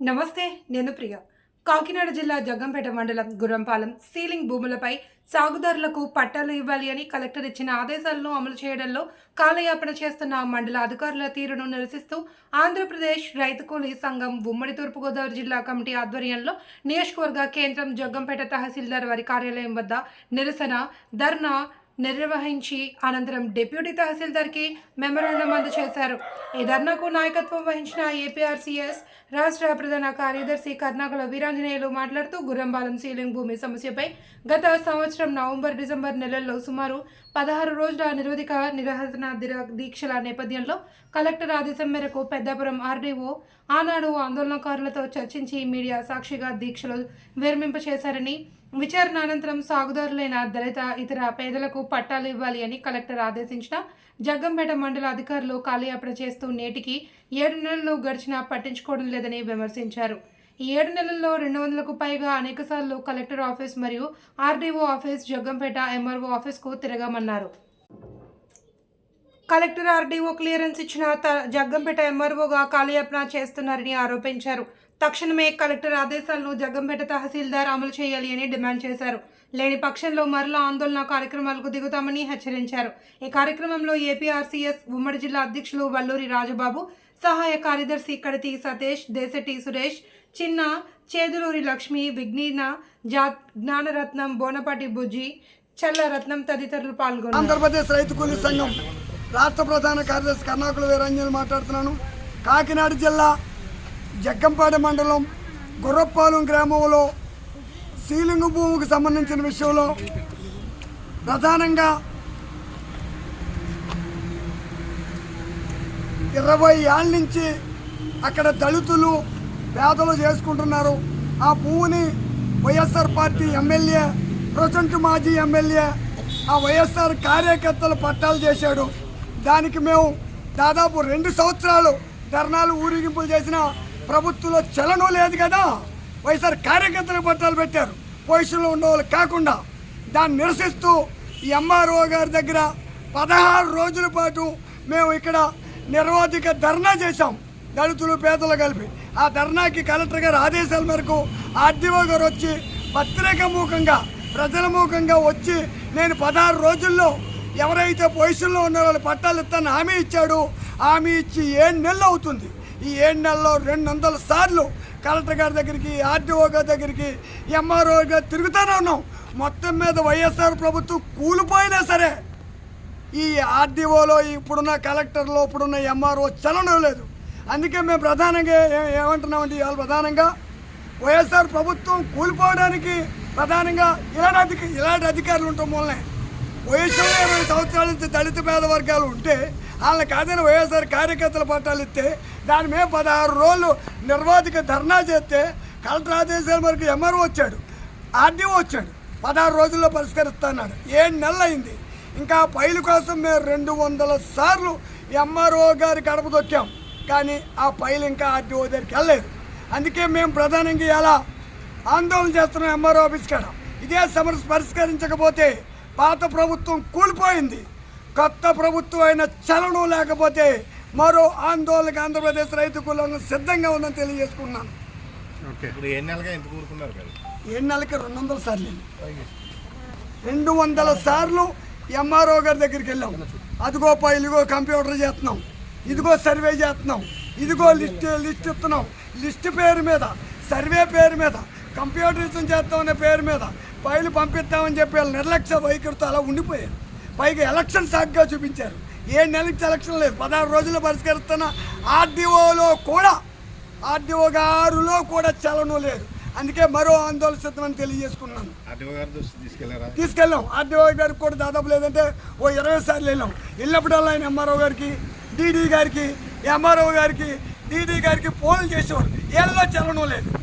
నమస్తే నేను ప్రియ. కాకినాడ జిల్లా జగ్గంపేట మండలం గుర్రంపాలెం సీలింగ్ భూములపై సాగుదారులకు పట్టాలు ఇవ్వాలి అని కలెక్టర్ ఇచ్చిన ఆదేశాలను అమలు చేయడంలో కాలయాపన చేస్తున్న మండల అధికారుల తీరును నిరసిస్తూ ఆంధ్రప్రదేశ్ రైతు కూలీ సంఘం ఉమ్మడి తూర్పుగోదావరి జిల్లా కమిటీ ఆధ్వర్యంలో నియోజకవర్గ కేంద్రం జగ్గంపేట తహసీల్దార్ వారి కార్యాలయం వద్ద నిరసన ధర్నా నిర్వహించి అనంతరం డిప్యూటీ తహసీల్దార్కి మెమరాండం అందజేశారు. ఈ ధర్నాకు నాయకత్వం వహించిన ఏపీఆర్సీఎస్ రాష్ట్ర ప్రధాన కార్యదర్శి కర్ణాకుల వీరాంజనేయులు మాట్లాడుతూ గుర్రంబాలం సీలింగ్ భూమి సమస్యపై గత సంవత్సరం నవంబర్ డిసెంబర్ నెలల్లో సుమారు పదహారు రోజుల నిరోధిక నిరహరణ దీక్షల నేపథ్యంలో కలెక్టర్ ఆదేశం మేరకు పెద్దాపురం ఆర్డీఓ ఆనాడు ఆందోళనకారులతో చర్చించి మీడియా సాక్షిగా దీక్షలు విరమింపచేశారని విచారణ అనంతరం సాగుదారులైన దళిత ఇతర పేదలకు పట్టాలు ఇవ్వాలి అని కలెక్టర్ ఆదేశించిన జగ్గంపేట మండల అధికారులు కాలయాపన చేస్తూ నేటికి ఏడు నెలలు గడిచినా పట్టించుకోవడం లేదని విమర్శించారు. ఈ ఏడు నెలల్లో రెండు వందలకు పైగా అనేకసార్లు కలెక్టర్ ఆఫీస్ మరియు ఆర్డీఓ ఆఫీస్ జగ్గంపేట ఎంఆర్ఓ ఆఫీస్కు తిరగమన్నారు. కలెక్టర్ ఆర్డీఓ క్లియరెన్స్ ఇచ్చిన త- జగ్గంపేట ఎంఆర్ఓగా కాలయాపన చేస్తున్నారని ఆరోపించారు. తక్షణమే కలెక్టర్ ఆదేశాలను జగ్గంపేట తహసీల్దార్ అమలు చేయాలి అని డిమాండ్ చేశారు. లేని పక్షంలో మరలా ఆందోళన కార్యక్రమాలకు దిగుతామని హెచ్చరించారు. ఈ కార్యక్రమంలో ఏపీఆర్సీఎస్ ఉమ్మడి జిల్లా అధ్యక్షులు వల్లూరి రాజబాబు సహాయ కార్యదర్శి కడతి సతీష్ దేశటి సురేష్ చిన్న చేదులూరి లక్ష్మి విఘ్నీన జా జ్ఞానరత్నం బోనపాటి బుజ్జి చల్లరత్నం తదితరులు పాల్గొన్నారు. ఆంధ్రప్రదేశ్ రైతు కూలీ సంఘం రాష్ట్ర ప్రధాన కార్యదర్శి కర్ణాకుల వీరంజన్ మాట్లాడుతున్నాను. కాకినాడ జిల్లా జగ్గంపేట మండలం గుర్రపాలెం గ్రామంలో సీలింగ్ భూమికి సంబంధించిన విషయంలో ప్రధానంగా ఇరవై ఏళ్ళ నుంచి అక్కడ దళితులు పేదలు చేసుకుంటున్నారు. ఆ భూమిని వైఎస్ఆర్ పార్టీ ఎమ్మెల్యే ప్రజెంట్ మాజీ ఎమ్మెల్యే ఆ వైఎస్ఆర్ కార్యకర్తలు పట్టాలు చేశాడు. దానికి మేము దాదాపు రెండు సంవత్సరాలు ధర్నాలు ఊరేగింపులు చేసిన ప్రభుత్వంలో చలనం లేదు కదా. వైఎస్ఆర్ కార్యకర్తలు పట్టాలు పెట్టారు. పొజిషన్లో ఉన్న వాళ్ళు కాకుండా దాన్ని నిరసిస్తూ ఈ ఎంఆర్ఓ గారి దగ్గర పదహారు రోజుల పాటు మేము ఇక్కడ నిర్వాధిక ధర్నా చేశాం. దళితులు పేదలు కలిపి. ఆ ధర్నాకి కలెక్టర్ గారి ఆదేశాల మేరకు ఆర్డీఓ గారు వచ్చి పత్రిక మూకంగా ప్రజల మూకంగా వచ్చి నేను పదహారు రోజుల్లో ఎవరైతే పొజిషన్లో ఉన్న వాళ్ళు పట్టాలు ఇస్తాను హామీ ఇచ్చాడు. హామీ ఇచ్చి ఏడు నెలలు అవుతుంది. ఈ ఏడు నెలల్లో రెండు వందల సార్లు కలెక్టర్ గారి దగ్గరికి ఆర్డీఓ గారి దగ్గరికి ఎంఆర్ఓ గారు తిరుగుతూనే ఉన్నాం. మొత్తం మీద వైఎస్ఆర్ ప్రభుత్వం కూలిపోయినా సరే ఈ ఆర్డీఓలో ఇప్పుడున్న కలెక్టర్లో ఇప్పుడున్న ఎంఆర్ఓ చలనం లేదు. అందుకే మేము ప్రధానంగా ఏమంటున్నామండి ఇవాళ ప్రధానంగా? వైఎస్ఆర్ ప్రభుత్వం కూలిపోవడానికి ప్రధానంగా ఇలాంటి అధిక ఇలాంటి అధికారులు ఉండటం వల్లనే వయసులో ఇరవై సంవత్సరాల నుంచి దళిత పేద వర్గాలు ఉంటే వాళ్ళని కాదని వైఎస్ఆర్ కార్యకర్తల పట్టాలు ఇస్తే దాని మీద పదహారు రోజులు నిర్వాధిక ధర్నా చేస్తే కలెక్టర్ ఆదేశాల వరకు ఎంఆర్ఓ వచ్చాడు ఆర్డీఓ వచ్చాడు. పదహారు రోజుల్లో పరిష్కరిస్తున్నాడు ఏడు నెలలు అయింది. ఇంకా పైలు కోసం మేము రెండు వందల సార్లు ఎంఆర్ఓ గారి గడప దొక్కాం. కానీ ఆ పైలు ఇంకా ఆర్డీఓ దగ్గరికి వెళ్ళలేదు. అందుకే మేము ప్రధానంగా ఎలా ఆందోళన చేస్తున్నాం ఎంఆర్ఓ ఆఫీస్ కాడ. ఇదే సమస్య పరిష్కరించకపోతే పాత ప్రభుత్వం కూలిపోయింది. కొత్త ప్రభుత్వం అయిన చలనం లేకపోతే మరో ఆందోళనకు ఆంధ్రప్రదేశ్ రైతు కులం సిద్ధంగా ఉందని తెలియజేసుకున్నాను. ఏడు నెలలకి రెండు వందల సార్లు రెండు వందల సార్లు ఎంఆర్ఓ గారి దగ్గరికి వెళ్ళాం. అదిగో పై ఇదిగో కంప్యూటర్ చేస్తున్నాం. ఇదిగో సర్వే చేస్తున్నాం. ఇదిగో లిస్ట్ లిస్ట్ ఇస్తున్నాం. లిస్ట్ పేరు మీద సర్వే పేరు మీద కంప్యూటరిజం చేస్తామనే పేరు మీద ఫైలు పంపిస్తామని చెప్పి వాళ్ళు నిర్లక్ష్య వైఖరితో అలా ఉండిపోయారు. పైగా ఎలక్షన్ సాగ్గా చూపించారు. ఏ నెలకి ఎలక్షన్ లేదు. పదహారు రోజుల్లో పరిష్కరిస్తున్న ఆర్డీఓలో కూడా ఆర్డీఓ గారులో కూడా చలనం లేదు. అందుకే మరో ఆందోళన సిద్ధమని తెలియజేసుకున్నాను. తీసుకెళ్ళాం. ఆర్డీఓ గారికి కూడా దాదాపు లేదంటే ఓ ఇరవై సార్లు వెళ్ళాం. వెళ్ళినప్పుడల్లా ఆయన ఎంఆర్ఓ గారికి డీడీ గారికి ఎంఆర్ఓ గారికి డీడీ గారికి ఫోన్లు చేసేవారు. ఏళ్ళలో చలనం లేదు.